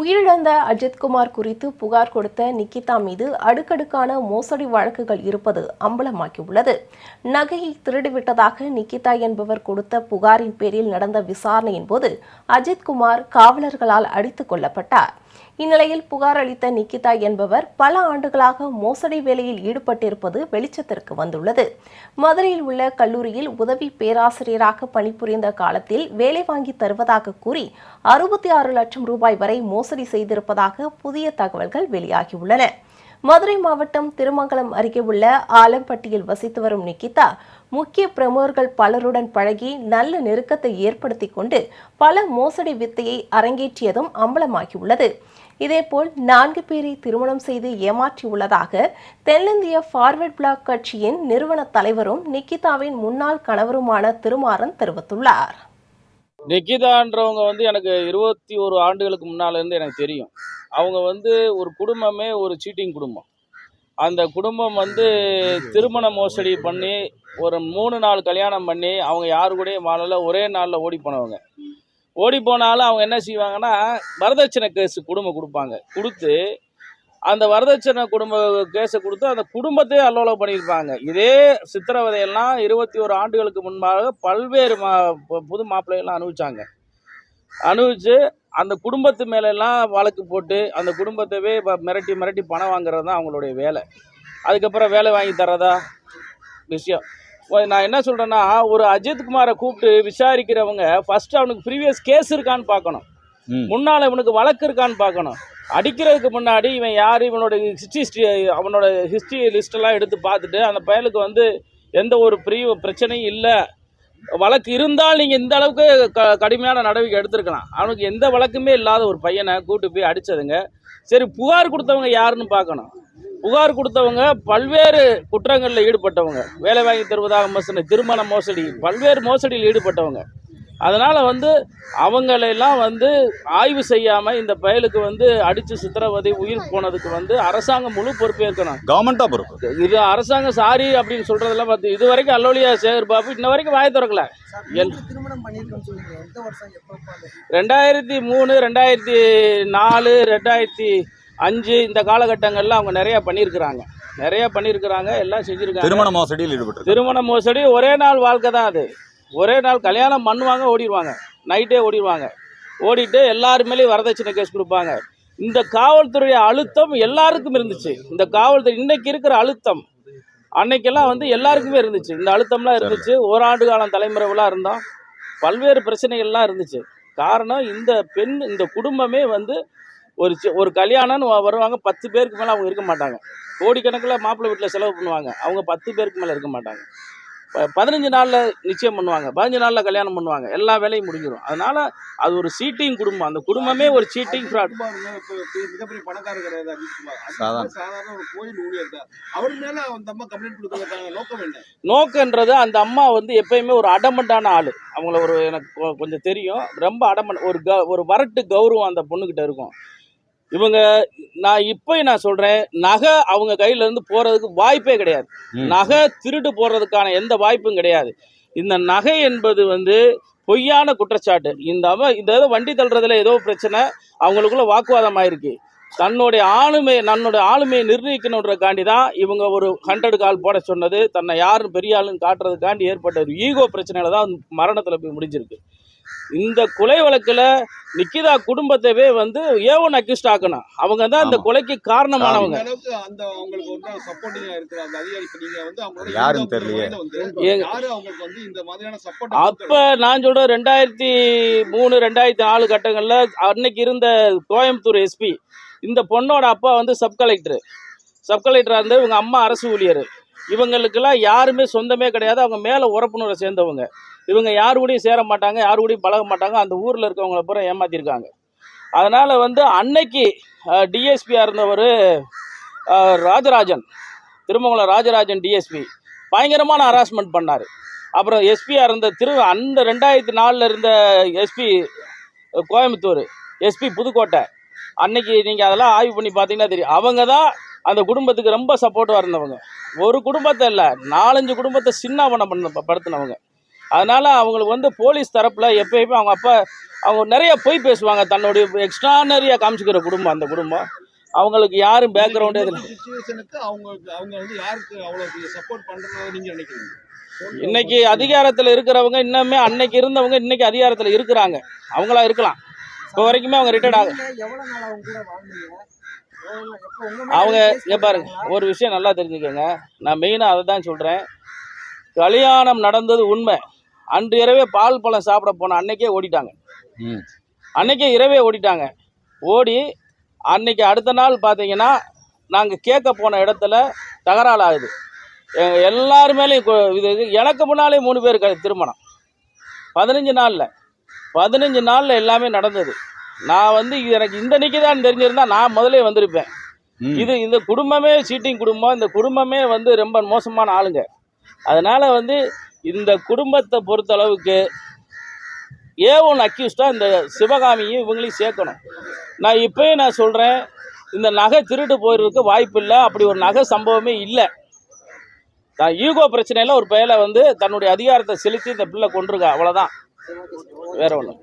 உயிரிழந்த அஜித்குமார் குறித்து புகார் கொடுத்த நிக்கிதா மீது அடுக்கடுக்கான மோசடி வழக்குகள் இருப்பது அம்பலமாகியுள்ளது. நகையை திருடிவிட்டதாக நிக்கிதா என்பவர் கொடுத்த புகாரின் பேரில் நடந்த விசாரணையின் போது அஜித்குமார் காவலர்களால் அடித்துக் கொல்லப்பட்டார். இந்நிலையில் புகார் அளித்த நிக்கிதா என்பவர் பல ஆண்டுகளாக மோசடி வேலையில் ஈடுபட்டிருப்பது வெளிச்சத்திற்கு வந்துள்ளது. மதுரையில் உள்ள கல்லூரியில் உதவி பேராசிரியராக பணிபுரிந்த காலத்தில் வேலை வாங்கி தருவதாக கூறி அறுபத்தி ஆறு லட்சம் ரூபாய் வரை மோசடி செய்திருப்பதாக புதிய தகவல்கள் வெளியாகியுள்ளன. மதுரை மாவட்டம் திருமங்கலம் அருகே உள்ள ஆலம்பட்டியில் வசித்து வரும் நிக்கிதா முக்கிய பிரமுகர்கள் பலருடன் பழகி நல்ல நெருக்கத்தை ஏற்படுத்திக் கொண்டு பல மோசடி வித்தையை அரங்கேற்றியதும் அம்பலமாகியுள்ளது. இதேபோல் நான்கு பேரை திருமணம் செய்து ஏமாற்றியுள்ளதாக தென்னிந்திய ஃபார்வர்ட் பிளாக் கட்சியின் நிறுவன தலைவரும் நிக்கிதாவின் முன்னாள் கணவருமான திருமாறன் தெரிவித்துள்ளார். நிக்கிதான்றவங்க வந்து எனக்கு இருபத்தி ஒரு ஆண்டுகளுக்கு முன்னாலேருந்து எனக்கு தெரியும். அவங்க வந்து ஒரு குடும்பமே ஒரு சீட்டிங் குடும்பம். அந்த குடும்பம் வந்து திருமண மோசடி பண்ணி ஒரு மூணு நாள் கல்யாணம் பண்ணி அவங்க யாரு கூடயும் வாழல ஒரே நாளில் ஓடி போனவங்க. ஓடி போனாலும் அவங்க என்ன செய்வாங்கன்னா வரதட்சணை கேஸ் குடும்பம் கொடுப்பாங்க. கொடுத்து அந்த வரதட்சணை குடும்ப கேஸை கொடுத்து அந்த குடும்பத்தையே அல்லோலம் பண்ணியிருப்பாங்க. இதே சித்திரவதையெல்லாம் இருபத்தி ஒரு ஆண்டுகளுக்கு முன்பாக பல்வேறு மா புது மாப்பிள்ளைகள்லாம் அனுபவிச்சாங்க. அனுபவிச்சு அந்த குடும்பத்து மேலெல்லாம் வழக்கு போட்டு அந்த குடும்பத்தவே ப- மிரட்டி மிரட்டி பணம் வாங்குறது தான் அவங்களுடைய வேலை. அதுக்கப்புறம் வேலை வாங்கி தர்றதா? விஷயம். நான் என்ன சொல்கிறேன்னா ஒரு அஜித்குமாரை கூப்பிட்டு விசாரிக்கிறவங்க ஃபர்ஸ்ட் அவனுக்கு ப்ரீவியஸ் கேஸ் இருக்கான்னு பார்க்கணும். முன்னால் இவனுக்கு வழக்கு இருக்கான்னு பார்க்கணும். அடிக்கிறதுக்கு முன்னாடி இவன் யார் இவனோட ஹிஸ்ட்ரி அவனோட ஹிஸ்ட்ரி லிஸ்ட்டெல்லாம் எடுத்து பார்த்துட்டு அந்த பயலுக்கு வந்து எந்த ஒரு பெரிய பிரச்சனையும் இல்லை. வழக்கு இருந்தால் நீங்கள் இந்த அளவுக்கு க கடுமையான நடவடிக்கை எடுத்திருக்கலாம். அவனுக்கு எந்த வழக்குமே இல்லாத ஒரு பையனை கூட்டு போய் அடித்ததுங்க சரி புகார் கொடுத்தவங்க யாருன்னு பார்க்கணும். புகார் கொடுத்தவங்க பல்வேறு குற்றங்களில் ஈடுபட்டவங்க. வேலை வாங்கி தருவதாக மோசடி திருமண மோசடி பல்வேறு மோசடியில் ஈடுபட்டவங்க. அதனால் வந்து அவங்களெல்லாம் வந்து ஆய்வு செய்யாமல் இந்த பயலுக்கு வந்து அடித்து சித்திரவதை உயிர் போனதுக்கு வந்து அரசாங்கம் முழு பொறுப்பேற்கணும் கவர்மெண்ட்டா பொறுப்பு? இது அரசாங்கம் சாரி அப்படின்னு சொல்றதெல்லாம் பார்த்து இது வரைக்கும் அல்லோலியா சேகர் பாபு இன்ன வரைக்கும் வாய திறக்கல. ரெண்டாயிரத்தி மூணு ரெண்டாயிரத்தி நாலு ரெண்டாயிரத்தி அஞ்சு இந்த காலகட்டங்கள்ல அவங்க நிறைய பண்ணியிருக்கிறாங்க. நிறைய பண்ணியிருக்கிறாங்க எல்லாம் செஞ்சிருக்காங்க. திருமண மோசடியில் ஈடுபட்டு திருமண மோசடி ஒரே நாள் வாழ்க்கை தான் அது. ஒரே நாள் கல்யாணம் பண்ணுவாங்க ஓடிடுவாங்க நைட்டே ஓடிடுவாங்க ஓடிட்டு எல்லாரு மேலேயும் வரதட்சணை கேஸ் கொடுப்பாங்க. இந்த காவல்துறை அழுத்தம் எல்லாருக்கும் இருந்துச்சு. இந்த காவல்துறை இன்னைக்கு இருக்கிற அழுத்தம். அன்னைக்கெல்லாம் வந்து எல்லாருக்குமே இருந்துச்சு. இந்த அழுத்தம்லாம் இருந்துச்சு. ஓராண்டு காலம் தலைமுறைவெல்லாம் இருந்தோம். பல்வேறு பிரச்சனைகள்லாம் இருந்துச்சு. காரணம் இந்த பெண் இந்த குடும்பமே வந்து ஒரு சி- ஒரு கல்யாணம்னு வருவாங்க. பத்து பேருக்கு மேலே அவங்க இருக்க மாட்டாங்க. கோடிக்கணக்கில் மாப்பிள்ளை வீட்டில் செலவு பண்ணுவாங்க. அவங்க பத்து பேருக்கு மேலே இருக்க மாட்டாங்க. பதினஞ்சு நாளில் நிச்சயம் பண்ணுவாங்க. பதினஞ்சு நாளில் கல்யாணம் பண்ணுவாங்க. எல்லா வேலையும் முடிஞ்சிடும் அதனால அது ஒரு சீட்டிங் குடும்பம். அந்த குடும்பமே ஒரு சீட்டிங் ஃப்ராட் மிகப்பெரிய பணக்காரர் கிடையாது சாதாரண. ஒரு கோயில் ஊழியர் தான். அவர் மேல அந்த அம்மா கம்ப்ளைண்ட் கொடுக்கறதுக்கான நோக்கம் என்ன? நோக்கன்றது அந்த அம்மா வந்து எப்பயுமே ஒரு அடமண்டான ஆள். அவங்கள ஒரு எனக்கு கொஞ்சம் தெரியும். ரொம்ப அடமன் ஒரு க ஒரு வரட்டு கௌரவம் அந்த பொண்ணுக்கிட்ட இருக்கும். இவங்க நான் இப்போ நான் சொல்கிறேன் நகை அவங்க கையில இருந்து போகிறதுக்கு வாய்ப்பே கிடையாது. நகை திருட்டு போடுறதுக்கான எந்த வாய்ப்பும் கிடையாது. இந்த நகை என்பது வந்து பொய்யான குற்றச்சாட்டு. இந்த அவ இந்த ஏதோ வண்டி தள்ளுறதுல ஏதோ பிரச்சனை அவங்களுக்குள்ள வாக்குவாதம் ஆயிருக்கு. தன்னுடைய ஆளுமை தன்னுடைய ஆளுமையை நிர்ணயிக்கணுன்றக்காண்டி தான் இவங்க ஒரு ஹண்ட்ரட் கால் போட சொன்னது. தன்னை யாரும் பெரிய ஆளுன்னு காட்டுறதுக்காண்டி ஏற்பட்ட ஒரு ஈகோ பிரச்சனையில தான் மரணத்தில் போய் முடிஞ்சிருக்கு. இந்த கொலை வழக்கில் நிக்கிதா குடும்பத்தவே வந்து ஏவன் அக்யூஸ்ட் ஆக்கணும் அவங்க தான் இந்த. கொலைக்கு காரணமானவங்க. யாருன்னு தெரியலையே. முறையில வந்து ஏங்க- யாரு அவங்களுக்கு வந்து இந்த மாதிரியான சப்போர்ட் அப்ப நான் சொல்றேன் ரெண்டாயிரத்தி மூணு ரெண்டாயிரத்தி நாலு கட்டங்கள்ல அன்னைக்கு இருந்த கோயம்புத்தூர் எஸ்பி இந்த பொண்ணோட அப்பா வந்து சப் கலெக்டர் சப் கலெக்டரா இருந்து இவங்க அம்மா அரசு ஊழியர். இவங்களுக்கெல்லாம் யாருமே சொந்தமே கிடையாது. அவங்க மேலே உறப்புணரை சேர்ந்தவங்க. இவங்க யாரு கூடயும் சேர மாட்டாங்க யாரு கூடயும் பழக மாட்டாங்க அந்த ஊரில் இருக்கவங்கள பூரா ஏமாத்திருக்காங்க. அதனால் வந்து அன்னைக்கு டிஎஸ்பியாக இருந்தவர் ராஜராஜன் திருமங்கலம் ராஜராஜன் டிஎஸ்பி பயங்கரமான ஹராஸ்மெண்ட் பண்ணார். அப்புறம் எஸ்பியாக இருந்த திரு அந்த ரெண்டாயிரத்தி நாலில் இருந்த எஸ்பி கோயம்புத்தூர் எஸ்பி புதுக்கோட்டை அன்னைக்கு நீங்கள் அதெல்லாம் ஆய்வு பண்ணி பார்த்தீங்கன்னா தெரியும். அவங்க தான் அந்த குடும்பத்துக்கு ரொம்ப சப்போர்ட்டாக இருந்தவங்க. ஒரு குடும்பத்தை இல்லை நாலஞ்சு குடும்பத்தை சின்னாவனம் பண்ண படுத்தினவங்க. அதனால அவங்களுக்கு வந்து போலீஸ் தரப்புல எப்பயுமே அவங்க அப்பா அவங்க நிறைய பொய் பேசுவாங்க. தன்னுடைய எக்ஸ்ட்ரானரியாக காமிச்சிக்கிற குடும்பம் அந்த குடும்பம். அவங்களுக்கு யாரும் பேக்ரவுண்டே சுச்சுவேஷனுக்கு அவங்க அவங்க வந்து யாருக்கு சப்போர்ட் பண்றதோ நீங்க நினைக்கிறீங்க? இன்னைக்கு அதிகாரத்தில் இருக்கிறவங்க இன்னுமே அன்னைக்கு இருந்தவங்க இன்னைக்கு அதிகாரத்தில் இருக்கிறாங்க. அவங்களா இருக்கலாம். இப்போ வரைக்குமே அவங்க ரிட்டையர்ட் ஆக நீங்க எவ்வளவு நாள் அவங்க இங்க பாருங்க? ஒரு விஷயம் நல்லா தெரிஞ்சுக்கோங்க. நான் மெயினாக அதை தான் சொல்கிறேன் கல்யாணம் நடந்தது உண்மை. அன்று இரவே பால் பழம் சாப்பிட போன அன்னைக்கே ஓடிட்டாங்க. அன்னைக்கே இரவே ஓடிட்டாங்க. ஓடி அன்னைக்கு அடுத்த நாள் பார்த்தீங்கன்னா நாங்கள் கேட்க போன இடத்துல தகராறு ஆகுது. எ- எல்லார் மேலேயும் கு- இது இது எனக்கு முன்னாலே மூணு பேர் க- திருமணம். பதினஞ்சு நாளில். பதினஞ்சு நாளில் எல்லாமே நடந்தது. நான் வந்து இது எனக்கு இந்த நிக்கி தான் தெரிஞ்சிருந்தா நான் முதலே வந்திருப்பேன். இது இந்த குடும்பமே சீட்டிங் குடும்பம் இந்த குடும்பமே வந்து ரொம்ப மோசமான ஆளுங்க. அதனால வந்து இந்த குடும்பத்தை பொறுத்தளவுக்கு ஏ ஒன் அக்யூஸ்டாக இந்த சிவகாமியும் இவங்களையும் சேர்க்கணும். நான் இப்போயும் நான் சொல்கிறேன் இந்த நகை திருட்டு போயிருக்கு வாய்ப்பு இல்லை அப்படி ஒரு நகை சம்பவமே இல்லை. நான் ஈகோ பிரச்சனையில் ஒரு பயலை வந்து தன்னுடைய அதிகாரத்தை செலுத்தி இந்த பிள்ளை கொண்டிருக்கா அவ்வளோதான் வேற ஒன்று